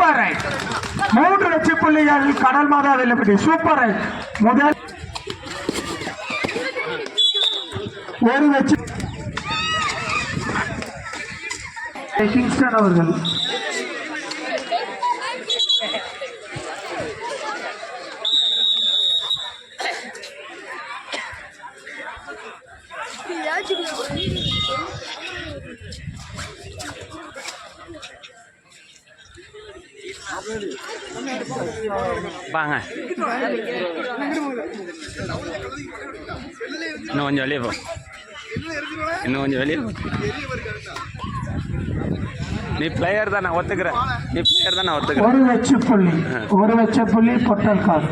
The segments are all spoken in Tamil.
சூப்பர் ரைட் மூன்று வெற்றி புள்ளிகள் கடல் மாதா வெள்ளப்பட்டி. சூப்பர் ரைட் முதல் ஒரு வெற்றி. கிங்ஸ்டன் அவர்கள். வாங்க. இன்னும் கொஞ்சம் வெளியே போ. இன்னும் கொஞ்சம் வெளியே போ. நீ பிளேயர் தான் நான் ஒத்துக்கிறேன். நீ பிளேயர் தான் நான் ஒத்துக்கிறேன். ஒரு வெற்றி புள்ளி ஒரு வெற்றி புள்ளி பொட்டல் கார்டு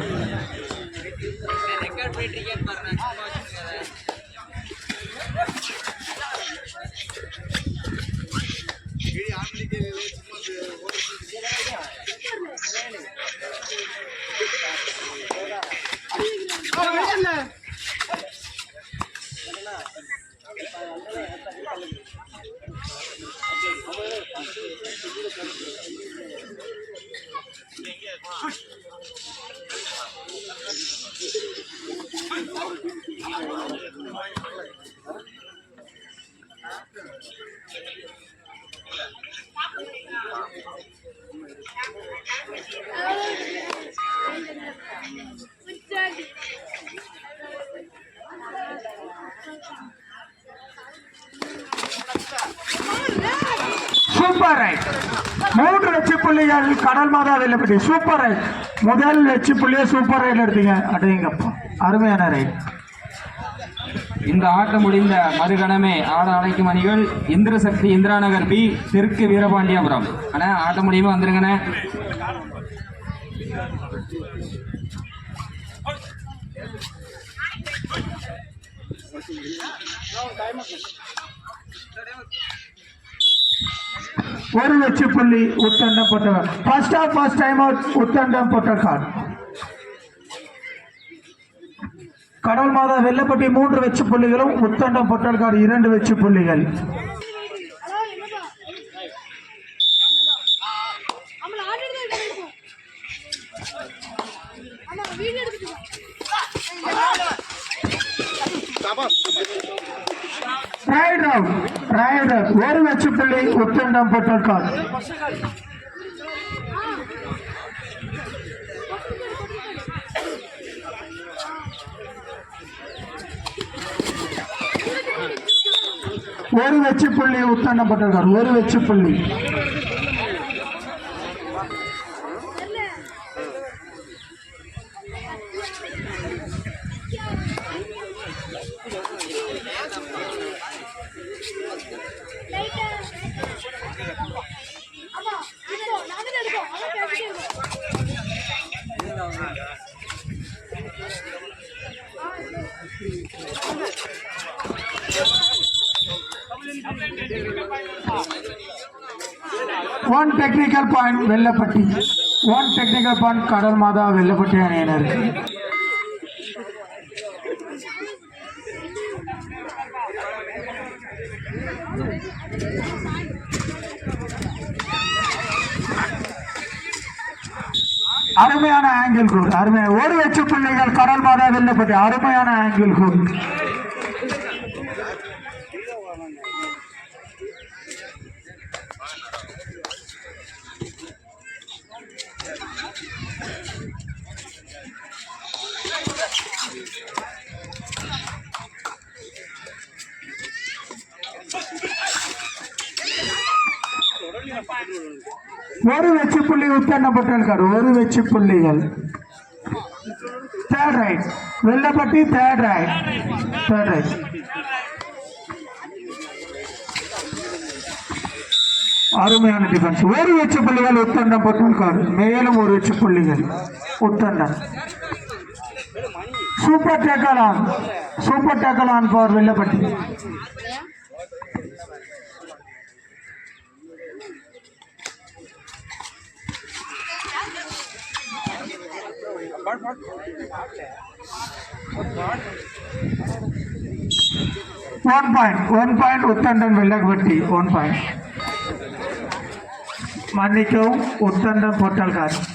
சூப்பர் ரைட் மூன்று வெற்றி புள்ளிகள் கடல் மாதா வெள்ளப்பட்டி சூப்பர் ரைட் முதல் வெற்றி புள்ளியை சூப்பர் ரைட் எடுத்தீங்க. அப்படிங்கப்பா அருமையான ரைட் இந்த ஆட்டம் முடிந்த மறுகணமே ஆட அழைக்கும் அணிகள் இந்திரசக்தி இந்திராநகர் பி தெற்கு வீரபாண்டியபுரம். அண்ணா ஆட்டம் முடியுமா? வந்துருங்கண்ணே. ஒரு வெற்றி புள்ளி Uthandam Pottal first half first time out Uthandam Pottal card Kadal மாதா வெள்ளப்பட்டி மூன்று வெச்சு புள்ளிகளும் உத்தண்டம் பொட்டல்காடு இரண்டு வெச்சு புள்ளிகள். வீடியோ எடுத்துட்டு ரைட் அவுட் ஒரு லட்சம் புள்ளி உத்தண்டம் பெற்றிருக்கார் ஒரு வெச்சு புள்ளி உத்தண்டம் ஒரு வெச்சு புள்ளி technical point Vellapatti one technical point Kadal Matha Vellapatti அணியினர் அருமையான ஆங்கிள் கோல் அருமையான ஒரு வெற்றி பிள்ளைகள் கடல் மாதா வெள்ளப்பட்டி அருமையான ஆங்கிள் கோல் ஒரு வெச்சு புள்ளி உத்தண்ணப்பட்டிருக்காரு ஒரு வெச்சு புள்ளிகள். Third raid Vellapatti third raid third raid அருமையான டிஃபென்ஸ் ஒரு வெச்சு புள்ளிகள் உத்தண்டம் போட்டிருக்காரு மேலும் ஒரு வெச்சு புள்ளிகள் Uthandam super tackle on super tackle on for Vellapatti. One point one point Uthandan Vellapatti one point மன்னிக்கவும் Uthandam Pottalkar super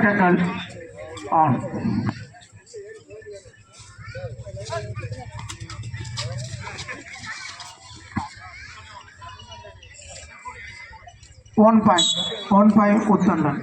tackle on one point one point Uthandan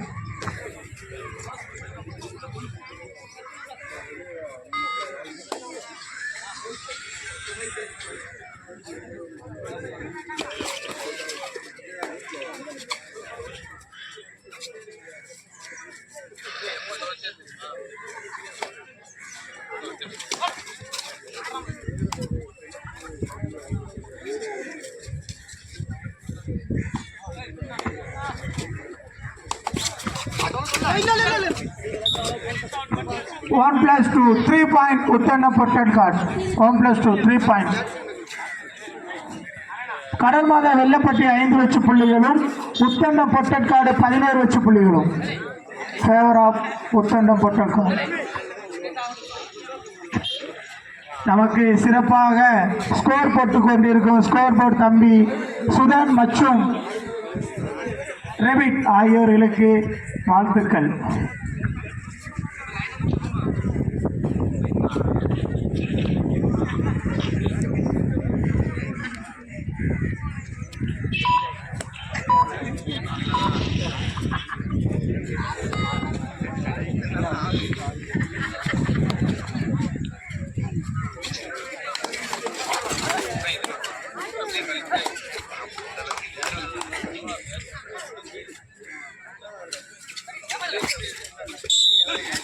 one plus two three point Uthandam பொட்டட் one plus two three point Kadal Matha Vellapatti ஐந்து வச்சு புள்ளிகளும். உத்தண்ட பொட்டட் கார்டு பதினேழு வச்சு புள்ளிகளும். ஃபேவர் ஆஃப் உத்தண்டம் பொட்டட் கார்டு நமக்கு சிறப்பாக ஸ்கோர் போட்டு கொண்டிருக்கும் ஸ்கோர் போர்டு தம்பி சுதன் மற்றும் ரெபிட் ஆகியோர்களுக்கு வாழ்த்துக்கள்.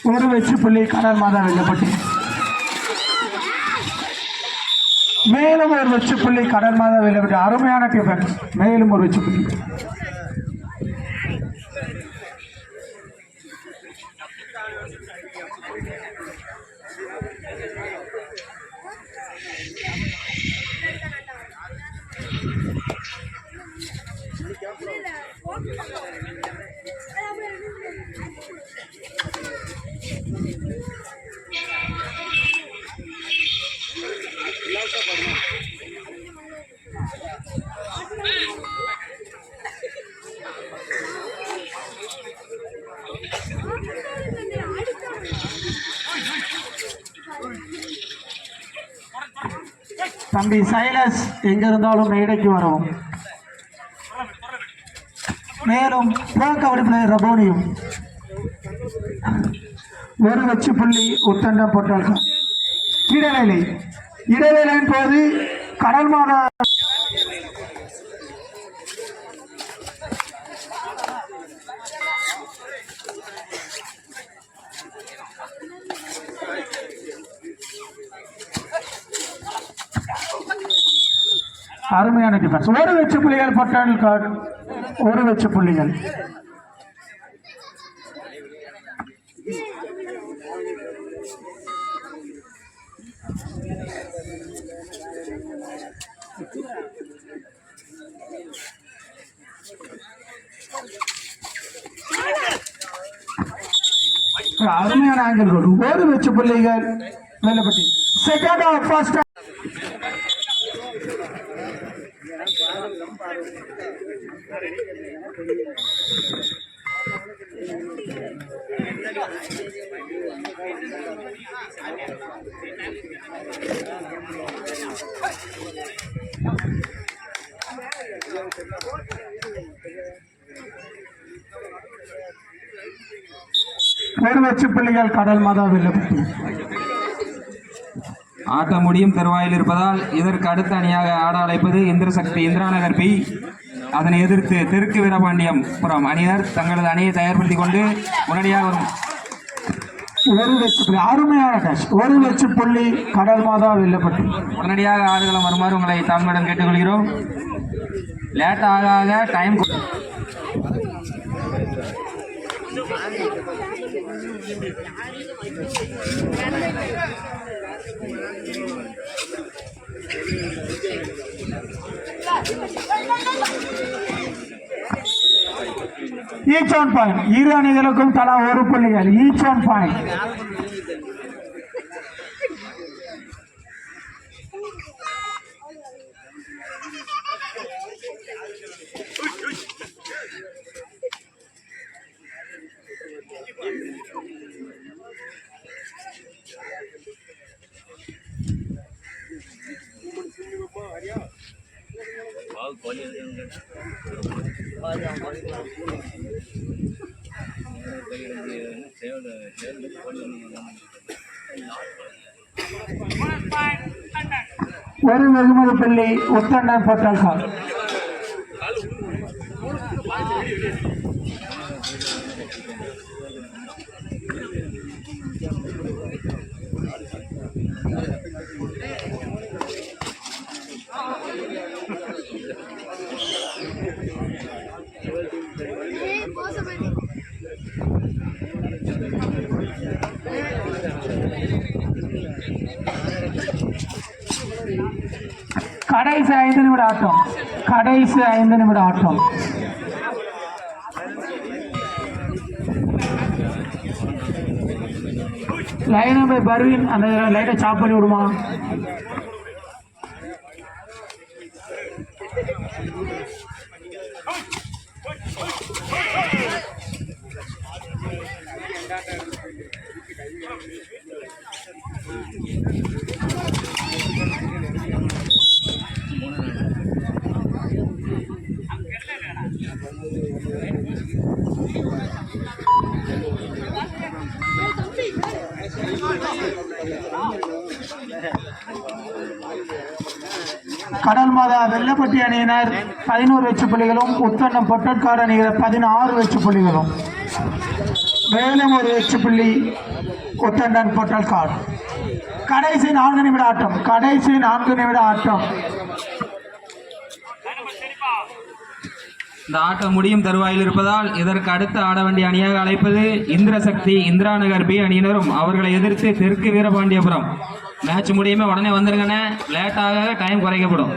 ஒரு வெற்றி புள்ளி கடல் மாதா வெல்லப்பட்டி மேலும் ஒரு வெற்றி புள்ளி கடல் மாதா வெல்லப்பட்டி அருமையான டிஃபென்ஸ் மேலும் ஒரு வெற்றி புள்ளி தம்பி சைலஸ் எங்க இருந்தாலும் மேடைக்கு வரவும் மேலும் ப்ரோ கபடி பிளேயர் ரபோனியும். ஒரு வச்சு புள்ளி உத்தண்டம் போட்டார்கள். இடைவேளை இடைவேளையின் போது கடல் மாதா அருமையான டிஃபென்ஸ் ஒரு வெச்சு புள்ளிகள் பட்டாள் கார்டு ஒரு வெச்சு புள்ளிகள். அருமையான ஆங்கிள் ஒரு வெச்சு புள்ளிகள். செகண்ட் ஆஃப் ஃபர்ஸ்ட் ஒரு வெச்சு புள்ளிகள் கடல் மாதா வெல்லப்பட்டி ஆட்டம் முடியும் தருவாயில் இருப்பதால் இதற்கு அடுத்த அணியாக ஆட அழைப்பது இந்திரசக்தி இந்திராநகர் பி. அதனை எதிர்த்து தெற்கு வீரபாண்டியம் புறம் அணியினர் தங்களது அணியை தயார்படுத்திக் கொண்டு உடனடியாக வரும். ஒரு புள்ளி அருமையான டேஷ் ஒரு வெச்சு புள்ளி கடல் மாதா வெல்லப்பட்டி. உடனடியாக ஆடுகளம் வருமாறு உங்களை தாழ்மையுடன் கேட்டுக்கொள்கிறோம். லேட் ஆக ஆக டைம் ஈச் ஒன் பாயிண்ட் இரு அணிகளுக்கும் தலா ஒரு புள்ளிகள். ஈச் ஆன் பாயிண்ட் ஒரு வெகுமதி புள்ளி உத்தண்டன் போட்டால் சார். கடைசி ஐந்து நிமிட ஆட்டம் கடைசி ஐந்து நிமிட ஆட்டம் லைனை போய் பர்வீன் அந்த லைட்டை சாப் பண்ணி விடுமா கடல் கோட்டப்பட்டி அணியினர் பதினோரு வெற்றி புள்ளிகளும் உத்தன்னம் பொட்டட்காடு அணியினர் பதினாறு வெற்றி புள்ளிகளும். மேலும் ஒரு வெற்றி புள்ளி உத்தண்டன் பொட்டல்காடு கடைசி நான்கு நிமிட ஆட்டம் கடைசி நான்கு நிமிட ஆட்டம். இந்த ஆட்டம் முடியும் தருவாயில் இருப்பதால் இதற்கு அடுத்து ஆட வேண்டிய அணியாக அழைப்பது இந்திரசக்தி இந்திரா நகர் பி அணியினரும் அவர்களை எதிர்த்து தெற்கு வீரபாண்டியபுரம். மேட்ச் முடியுமே உடனே வந்துருங்கண்ணே. லேட்டாக டைம் குறைக்கப்படும்.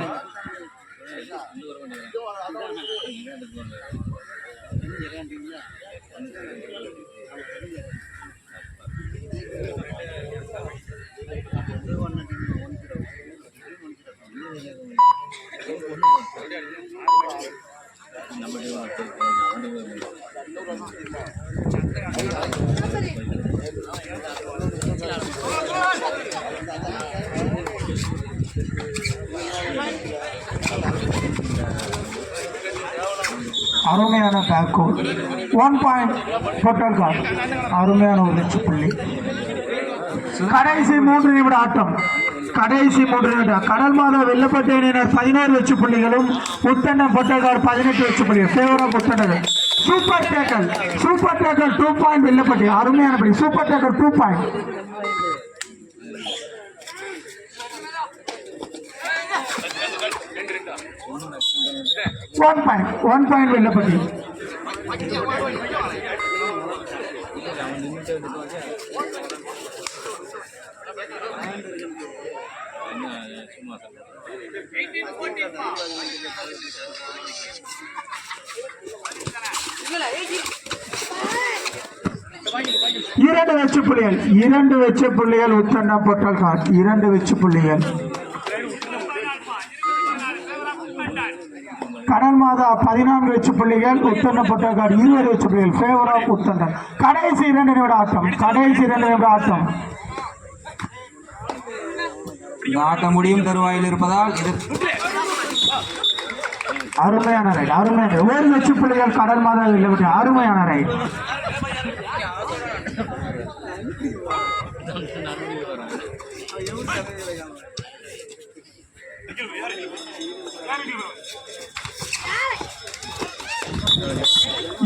நம்ம அருமையான பேக்கு ஒன் பாயிண்ட் பொட்டல்காடு அருமையான ஒரு வெச்சு புள்ளி. கடைசி மூன்று நிமிட ஆட்டம். கடைசி மூன்று நிமிடம் கடல் மாதா வெள்ளப்பட்டி அணியினர் பதினோரு வெச்சு புள்ளிகளும் உத்தண்டம் பொட்டல்காடு பதினெட்டு வெச்சு புள்ளிகள் ஃபேவரா உத்தண்டது super tackle super tackle two point Vellapatti. அருமையான படி super tackle two point one point one point Vellapatti இரண்டு வெச்சு புள்ளிகள். இரண்டு வெச்சு புள்ளிகள் உத்தண்டம் போட்டால் இரண்டு வெச்சு புள்ளிகள். கடல் மாதா பதினான்கு வெச்சு புள்ளிகள் காட் இருபது வெச்சு புள்ளிகள் ஃபேவர் ஆஃப் உத்தண்டம் கடைசி இரண்டு நிமிட ஆட்டம் கடைசி இரண்டு நிமிட ஆட்டம் ஆட்டம் முடியும் தருவாயில் இருப்பதால் இது அருமையான ரைட் அருமையான. ஒரு வெச்சு புள்ளிகள் கடல் மாதா இல்லை அருமையான ரைட்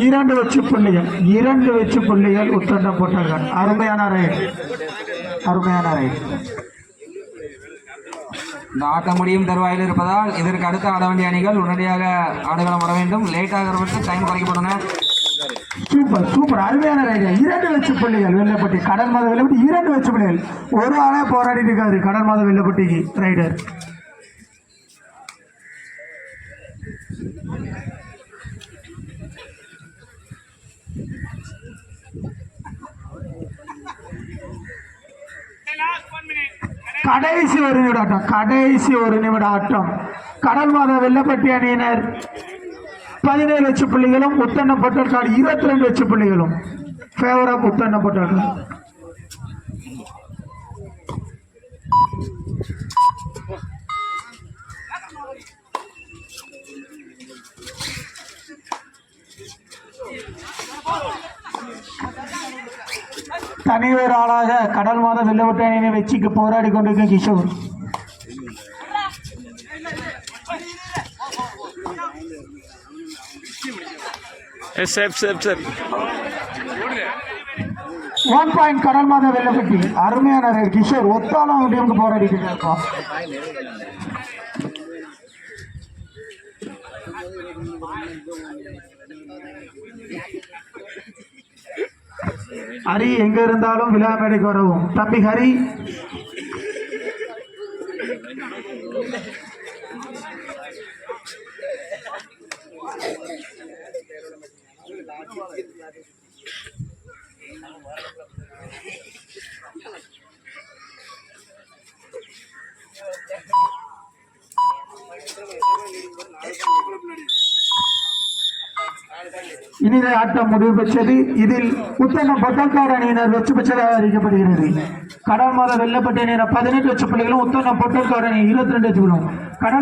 இரண்டு வெச்சு புள்ளிகள். இரண்டு வெச்சு புள்ளிகள் உத்தண்டம் போட்டார்கள். அருமையான ரைட் அருமையான ரைட் இந்த ஆட்டம் முடியும் தருவாயில் இருப்பதால் இதற்கு அடுத்து ஆட வேண்டிய அணிகள் உடனடியாக ஆடுகளம் வர வேண்டும். லேட் டைம் குறைக்கப்பட்டன சூப்பர் சூப்பர் அருமையான ரைடு இரண்டு லட்சம் புள்ளிகள். வெள்ளப்பட்டி கடல் மாத வெள்ளப்பட்டி இரண்டு லட்சம் புள்ளிகள். ஒரு ஆளே போராடிட்டு இருக்காரு. கடல் மாத வெள்ளப்பட்டிக்கு ரைடர். கடைசி ஒரு நிமிட கடைசி ஒரு நிமிட ஆட்டம் கடல் மாத வெள்ளப்பட்டி அணியினர் பதினேழு லட்சம் புள்ளிகளும் முத்தண்ண பொட்டல்காடு இருபத்தி ரெண்டு லட்சம் புள்ளிகளும். ஃபேவரா முத்தண்ண பொட்டல்காடு தனி ஒரு ஆளாக கடல் மாத வெள்ளவட்ட அணியினை வெற்றிக்கு போராடி கொண்டிருக்கும் கிஷோர். ஒன் பாயிண்ட் கடல் மாத வெள்ளப்பட்டி அருமையான கிஷோர் ஒத்தாலும் டீமுக்கு போராடிட்டு இருக்கோம் ஹரி எங்க இருந்தாலும் விழா மேடைக்கு வரவும். தம்பி ஹரி. இனித ஆட்டம் முடிவு பெற்றது. இதில் உத்தன பொட்டல்காடு அணியினர் வெற்றி பெற்றதாக அறிவிக்கப்படுகிறது. கடல் மாத வெள்ளப்பட்ட அணியினர் பதினெட்டு லட்சம் புள்ளிகளும் உத்தம பொட்டல்காடு அணி இருபத்தி ரெண்டு லட்சம் கடல்